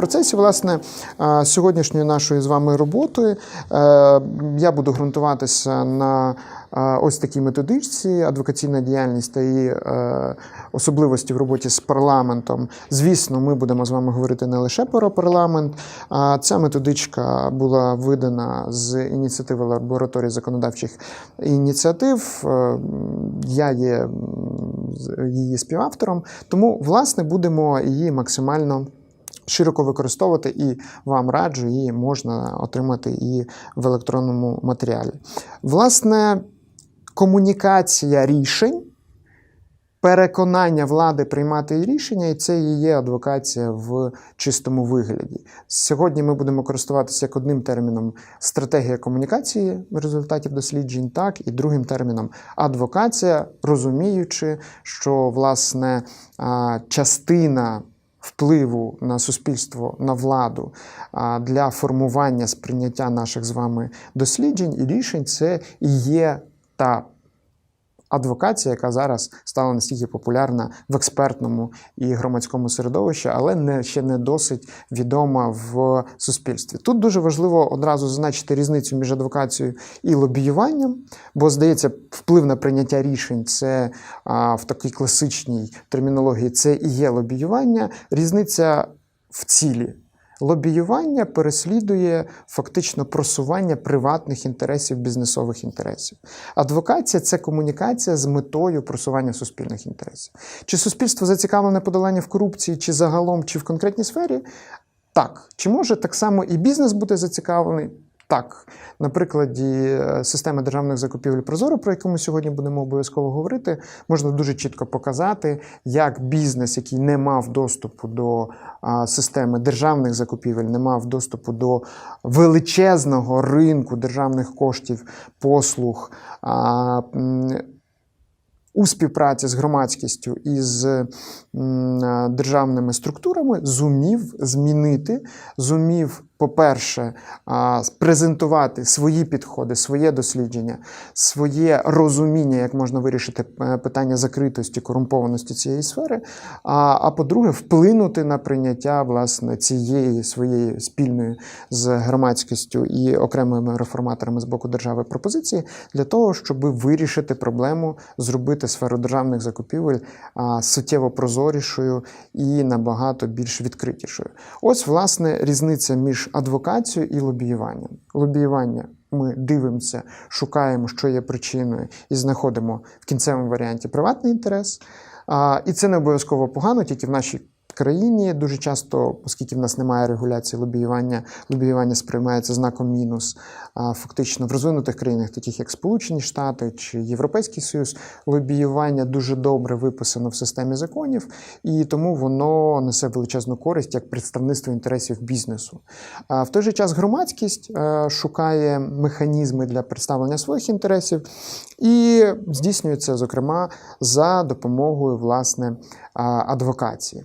процесі, власне, сьогоднішньою нашою з вами роботою е, я буду ґрунтуватися на е, ось такій методичці адвокаційна діяльність та її е, особливості в роботі з парламентом. Звісно, ми будемо з вами говорити не лише про парламент. Ця методичка була видана з ініціативи лабораторії законодавчих ініціатив. Я є її співавтором, тому, власне, будемо її максимально. Широко використовувати і вам раджу, її можна отримати і в електронному матеріалі. Власне, комунікація рішень, переконання влади приймати рішення, і це і є адвокація в чистому вигляді. Сьогодні ми будемо користуватися як одним терміном стратегія комунікації результатів досліджень, так і другим терміном адвокація, розуміючи, що власне частина. Впливу на суспільство, на владу для формування сприйняття наших з вами досліджень і рішень це і є та адвокація, яка зараз стала настільки популярна в експертному і громадському середовищі, але не ще не досить відома в суспільстві. Тут дуже важливо одразу зазначити різницю між адвокацією і лобіюванням, бо здається, вплив на прийняття рішень це а, в такій класичній термінології це і є лобіювання. Різниця в цілі. Лобіювання переслідує фактично просування приватних інтересів, бізнесових інтересів. Адвокація це комунікація з метою просування суспільних інтересів. Чи суспільство зацікавлене подолання в корупції, чи загалом, чи в конкретній сфері? Так. Чи може так само і бізнес бути зацікавлений? Так, на прикладі е, системи державних закупівель Прозоро, про яку ми сьогодні будемо обов'язково говорити, можна дуже чітко показати, як бізнес, який не мав доступу до системи державних закупівель, не мав доступу до величезного ринку державних коштів, послуг. У співпраці з громадськістю і з державними структурами зумів змінити, зумів, по-перше, презентувати свої підходи, своє дослідження, своє розуміння, як можна вирішити е, питання закритості, корумпованості цієї сфери. А, а по-друге, вплинути на прийняття власне цієї своєї спільної з громадськістю і окремими реформаторами з боку держави пропозиції для того, щоб вирішити проблему, зробити сферу державних закупівель суттєво прозорішою і набагато більш відкритішою. Ось власне різниця між адвокацією і лобіюванням. Лобіювання. Ми дивимося, шукаємо, що є причиною, і знаходимо в кінцевому варіанті приватний інтерес. І це не обов'язково погано, тільки в нашій країні дуже часто, оскільки в нас немає регуляції лобіювання, лобіювання сприймається знаком мінус. Фактично в розвинутих країнах, таких як Сполучені Штати чи Європейський Союз, лобіювання дуже добре виписано в системі законів, і тому воно несе величезну користь як представництво інтересів бізнесу. В той же час громадськість шукає механізми для представлення своїх інтересів і здійснює це, зокрема, за допомогою власне адвокації.